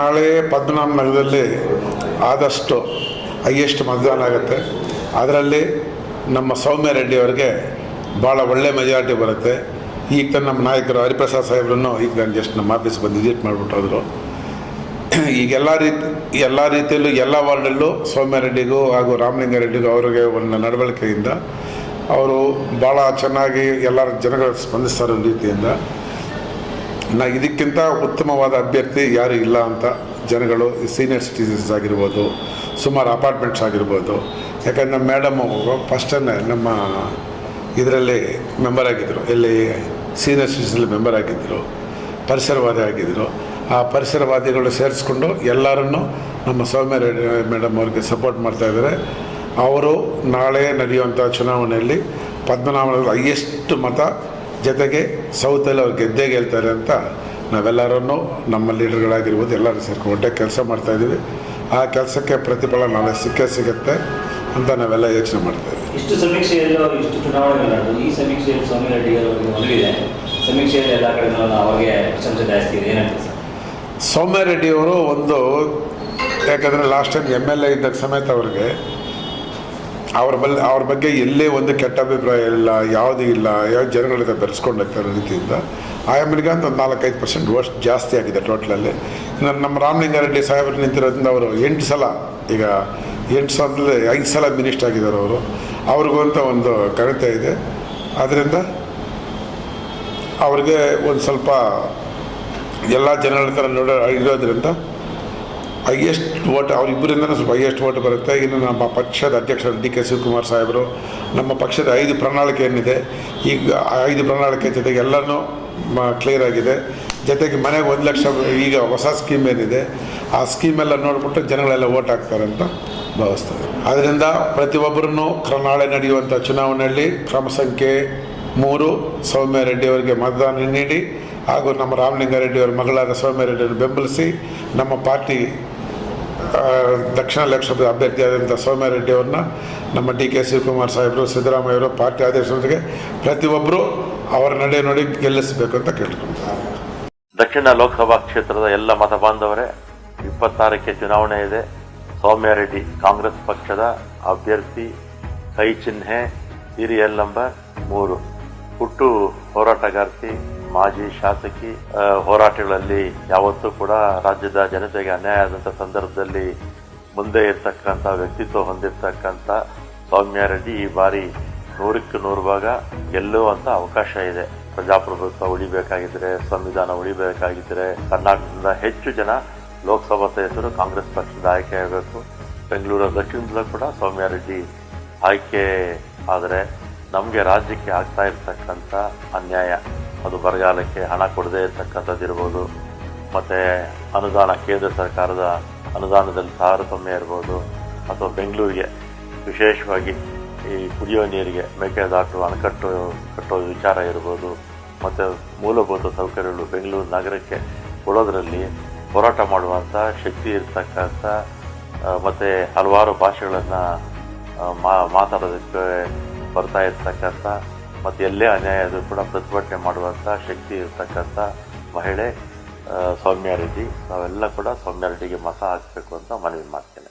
ನಾಳೆ ಪದ್ಮನಾಭ ನಗರದಲ್ಲಿ ಆದಷ್ಟು ಹೈಯೆಸ್ಟ್ ಮತದಾನ ಆಗುತ್ತೆ. ಅದರಲ್ಲಿ ನಮ್ಮ ಸೌಮ್ಯ ರೆಡ್ಡಿ ಅವರಿಗೆ ಭಾಳ ಒಳ್ಳೆ ಮೆಜಾರಿಟಿ ಬರುತ್ತೆ. ಈಗ ನಮ್ಮ ನಾಯಕರು ಹರಿಪ್ರಸಾದ್ ಸಾಹೇಬ್ರನ್ನು ಈಗ ನಾನು ಜಸ್ಟ್ ನಮ್ಮ ಆಫೀಸ್ ಬಂದು ವಿಸಿಟ್ ಮಾಡಿಬಿಟ್ಟಾದ್ರು ಹೋದರು. ಈಗ ಎಲ್ಲ ರೀತಿ, ಎಲ್ಲ ರೀತಿಯಲ್ಲೂ ಎಲ್ಲ ವಾರ್ಡಲ್ಲೂ ಸೌಮ್ಯ ರೆಡ್ಡಿಗೂ ಹಾಗೂ ರಾಮಲಿಂಗಾರೆಡ್ಡಿಗೂ ಅವರಿಗೆ ಒಂದು ನಡವಳಿಕೆಯಿಂದ ಅವರು ಭಾಳ ಚೆನ್ನಾಗಿ ಎಲ್ಲರ ಜನಗಳು ಸ್ಪಂದಿಸ್ತಾರೆ ರೀತಿಯಿಂದ. ನಾ ಇದಕ್ಕಿಂತ ಉತ್ತಮವಾದ ಅಭ್ಯರ್ಥಿ ಯಾರು ಇಲ್ಲ ಅಂತ ಜನಗಳು ಸೀನಿಯರ್ ಸಿಟಿಸನ್ಸ್ ಆಗಿರ್ಬೋದು, ಸುಮಾರು ಅಪಾರ್ಟ್ಮೆಂಟ್ಸ್ ಆಗಿರ್ಬೋದು. ಯಾಕಂದ್ರೆ ನಮ್ಮ ಮೇಡಮ್ ಫಸ್ಟನ್ನೇ ನಮ್ಮ ಇದರಲ್ಲಿ ಮೆಂಬರ್ ಆಗಿದ್ದರು ಇಲ್ಲಿ ಸೀನಿಯರ್ ಸಿಟಿಸನ್ ಮೆಂಬರ್ ಆಗಿದ್ದರು ಪರಿಸರವಾದಿ ಆಗಿದ್ದರು ಆ ಪರಿಸರವಾದಿಗಳು ಸೇರಿಸ್ಕೊಂಡು ಎಲ್ಲರನ್ನು ನಮ್ಮ ಸೌಮ್ಯ ರೆಡ್ಡಿ ಮೇಡಮ್ ಅವ್ರಿಗೆ ಸಪೋರ್ಟ್ ಮಾಡ್ತಾಯಿದ್ದಾರೆ ಅವರು ನಾಳೆ ನಡೆಯುವಂಥ ಚುನಾವಣೆಯಲ್ಲಿ ಪದ್ಮನಾಭದ ಹೈಯೆಸ್ಟ್ ಮತ ಜೊತೆಗೆ ಸೌತಲ್ಲಿ ಅವ್ರು ಗೆದ್ದೇ ಗೆಲ್ತಾರೆ ಅಂತ ನಾವೆಲ್ಲರನ್ನು ನಮ್ಮ ಲೀಡರ್ಗಳಾಗಿರ್ಬೋದು ಎಲ್ಲರೂ ಸೇರ್ಕೊಂಡು ಒಟ್ಟೆ ಕೆಲಸ ಮಾಡ್ತಾಯಿದ್ದೀವಿ ಆ ಕೆಲಸಕ್ಕೆ ಪ್ರತಿಫಲ ನಾಳೆ ಸಿಕ್ಕೇ ಸಿಗುತ್ತೆ ಅಂತ ನಾವೆಲ್ಲ ಯೋಚನೆ ಮಾಡ್ತಾಯಿದ್ದೀವಿ ಇಷ್ಟು ಸಮೀಕ್ಷೆಯಲ್ಲೂ ಇಷ್ಟು ಚುನಾವಣೆ ನಡೆದು ಈ ಸಮೀಕ್ಷೆಯಲ್ಲಿ ಸೌಮ್ಯ ರೆಡ್ಡಿ ಅವರಿಗೆ ಒಲವಿದೆ ಸಮೀಕ್ಷೆಯಲ್ಲಿ ಎಲ್ಲ ಕಡೆ ಅವರಿಗೆ ಪ್ರಶಂಸೆ ಜಾಸ್ತಿ ಇದೆ. ಏನಂತ ಸರ್? ಸೌಮ್ಯ ರೆಡ್ಡಿಯವರು ಒಂದು ಯಾಕಂದರೆ last time M L A ಇದ್ದಾಗ ಸಮೇತ ಅವ್ರಿಗೆ ಅವ್ರ ಬಲ್, ಅವ್ರ ಬಗ್ಗೆ ಎಲ್ಲೇ ಒಂದು ಕೆಟ್ಟ ಅಭಿಪ್ರಾಯ ಇಲ್ಲ, ಯಾವುದೂ ಇಲ್ಲ, ಯಾವ ಜನಗಳಿಂದ ಬೆರೆಸ್ಕೊಂಡು ಹೋಗ್ತಾರೆ ರೀತಿಯಿಂದ ಆ ಎಮ್ಮೆಲ್ಗೆ ಅಂತ ಒಂದು ನಾಲ್ಕೈದು ಪರ್ಸೆಂಟ್ ವರ್ಷ ಜಾಸ್ತಿ ಆಗಿದೆ ಟೋಟ್ಲಲ್ಲಿ ನಮ್ಮ ರಾಮಲಿಂಗಾರೆಡ್ಡಿ ಸಾಹೇಬರು ನಿಂತಿರೋದ್ರಿಂದ ಅವರು ಎಂಟು ಸಲ ಈಗ ಎಂಟು ಸಲದಲ್ಲಿ ಐದು ಸಲ ಮಿನಿಸ್ಟರ್ ಆಗಿದ್ದಾರೆ ಅವರು. ಅವ್ರಿಗೂ ಅಂತ ಒಂದು ಕವಿತೆ ಇದೆ. ಆದ್ದರಿಂದ ಅವ್ರಿಗೆ ಒಂದು ಸ್ವಲ್ಪ ಎಲ್ಲ ಜನಗಳ ಥರ ನೋಡೋ ಇರೋದ್ರಿಂದ ಹೈಯೆಸ್ಟ್ ವೋಟ್ ಅವರಿಬ್ಬರಿಂದ ಸ್ವಲ್ಪ ಹೈಯೆಸ್ಟ್ ವೋಟ್ ಬರುತ್ತೆ. ಇನ್ನು ನಮ್ಮ ಪಕ್ಷದ ಅಧ್ಯಕ್ಷರು ಡಿ ಕೆ ಶಿವಕುಮಾರ್ ಸಾಹೇಬರು, ನಮ್ಮ ಪಕ್ಷದ ಐದು ಪ್ರಣಾಳಿಕೆ ಏನಿದೆ, ಈಗ ಐದು ಪ್ರಣಾಳಿಕೆ ಜೊತೆಗೆ ಎಲ್ಲನೂ ಕ್ಲಿಯರ್ ಆಗಿದೆ. ಜೊತೆಗೆ ಮನೆಗೆ ಒಂದು ಲಕ್ಷ, ಈಗ ಹೊಸ ಸ್ಕೀಮ್ ಏನಿದೆ, ಆ ಸ್ಕೀಮೆಲ್ಲ ನೋಡಿಬಿಟ್ಟು ಜನಗಳೆಲ್ಲ ವೋಟ್ ಹಾಕ್ತಾರೆ ಅಂತ ಭಾವಿಸ್ತಾರೆ. ಆದ್ದರಿಂದ ಪ್ರತಿಯೊಬ್ಬರೂ ನಾಳೆ ನಡೆಯುವಂಥ ಚುನಾವಣೆಯಲ್ಲಿ ಕ್ರಮ ಸಂಖ್ಯೆ ಮೂರು, ಸೌಮ್ಯ ರೆಡ್ಡಿ ಅವರಿಗೆ ಮತದಾನ ನೀಡಿ, ಹಾಗೂ ನಮ್ಮ ರಾಮಲಿಂಗಾರೆಡ್ಡಿ ಅವರ ಮಗಳಾದ ಸೌಮ್ಯ ರೆಡ್ಡಿಯನ್ನು ಬೆಂಬಲಿಸಿ, ನಮ್ಮ ಪಾರ್ಟಿ ದಕ್ಷಿಣ ಲೋಕಸಭೆ ಅಭ್ಯರ್ಥಿಯಾದಂಥ ಸೌಮ್ಯ ರೆಡ್ಡಿ ಅವ್ರನ್ನ ನಮ್ಮ ಡಿ ಕೆ ಶಿವಕುಮಾರ್ ಸಾಹೇಬರು ಸಿದ್ದರಾಮಯ್ಯವರು ಪಾರ್ಟಿ ಆದೇಶದೊಂದಿಗೆ ಪ್ರತಿಯೊಬ್ಬರು ಅವರ ನಡೆ ನೋಡಿ ಗೆಲ್ಲಿಸಬೇಕು ಅಂತ ಕೇಳ್ಕೊಳ್ತಾರೆ. ದಕ್ಷಿಣ ಲೋಕಸಭಾ ಕ್ಷೇತ್ರದ ಎಲ್ಲ ಮತ ಬಾಂಧವರೇ ಇಪ್ಪತ್ತಾರಕ್ಕೆ ಚುನಾವಣೆ ಇದೆ. ಸೌಮ್ಯಾರೆಡ್ಡಿ ಕಾಂಗ್ರೆಸ್ ಪಕ್ಷದ ಅಭ್ಯರ್ಥಿ, ಕೈ ಚಿಹ್ನೆ ಸೀರಿಯಲ್ ನಂಬರ್ ಮೂರು. ಹುಟ್ಟು ಹೋರಾಟಗಾರ್ತಿ ಮಾಜಿ ಶಾಸಕಿ ಹೋರಾಟಗಳಲ್ಲಿ ಯಾವತ್ತೂ ಕೂಡ ರಾಜ್ಯದ ಜನತೆಗೆ ಅನ್ಯಾಯ ಆದಂತ ಸಂದರ್ಭದಲ್ಲಿ ಮುಂದೆ ಇರ್ತಕ್ಕಂಥ ವ್ಯಕ್ತಿತ್ವ ಹೊಂದಿರತಕ್ಕಂಥ ಸೌಮ್ಯ ರೆಡ್ಡಿ ಈ ಬಾರಿ ನೂರಕ್ಕೆ ನೂರು ಭಾಗ ಗೆಲ್ಲುವಂತ ಅವಕಾಶ ಇದೆ. ಪ್ರಜಾಪ್ರಭುತ್ವ ಉಳಿಬೇಕಾಗಿದ್ರೆ, ಸಂವಿಧಾನ ಉಳಿಬೇಕಾಗಿದ್ರೆ, ಕರ್ನಾಟಕದಿಂದ ಹೆಚ್ಚು ಜನ ಲೋಕಸಭಾ ಸದಸ್ಯರು ಕಾಂಗ್ರೆಸ್ ಪಕ್ಷದ ಆಯ್ಕೆ ಆಗಬೇಕು. ಬೆಂಗಳೂರು ದಕ್ಷಿಣದಲ್ಲೂ ಕೂಡ ಸೌಮ್ಯ ರೆಡ್ಡಿ ಆಯ್ಕೆ ಆದರೆ ನಮಗೆ ರಾಜ್ಯಕ್ಕೆ ಆಗ್ತಾ ಇರತಕ್ಕಂಥ ಅನ್ಯಾಯ. ಅದು ಬರಗಾಲಕ್ಕೆ ಹಣ ಕೊಡದೇ ಇರ್ತಕ್ಕಂಥದ್ದಿರ್ಬೋದು ಮತ್ತು ಅನುದಾನ ಕೇಂದ್ರ ಸರ್ಕಾರದ ಅನುದಾನದಲ್ಲಿ ತಾರತಮ್ಯ ಇರ್ಬೋದು. ಅಥವಾ ಬೆಂಗಳೂರಿಗೆ ವಿಶೇಷವಾಗಿ ಈ ಕುಡಿಯೋ ನೀರಿಗೆ ಮೇಕೆದಾಟು ಅಣೆಕಟ್ಟು ಕಟ್ಟೋ ವಿಚಾರ ಇರ್ಬೋದು. ಮತ್ತು ಮೂಲಭೂತ ಸೌಕರ್ಯಗಳು ಬೆಂಗಳೂರು ನಗರಕ್ಕೆ ಕೊಡೋದ್ರಲ್ಲಿ ಹೋರಾಟ ಮಾಡುವಂಥ ಶಕ್ತಿ ಇರ್ತಕ್ಕಂಥ ಮತ್ತು ಹಲವಾರು ಭಾಷೆಗಳನ್ನು ಮಾತಾಡೋದಕ್ಕೆ ಬರ್ತಾ ಇರ್ತಕ್ಕಂಥ ಮತ್ತು ಎಲ್ಲೇ ಅನ್ಯಾಯ ಕೂಡ ಪ್ರತಿಭಟನೆ ಮಾಡುವಂಥ ಶಕ್ತಿ ಇರತಕ್ಕಂಥ ಮಹಿಳೆ ಸೌಮ್ಯ ರೆಡ್ಡಿ. ನಾವೆಲ್ಲ ಕೂಡ ಸೌಮ್ಯ ರೆಡ್ಡಿಗೆ ಮತ ಹಾಕಬೇಕು ಅಂತ ಮನವಿ ಮಾಡ್ತೇನೆ.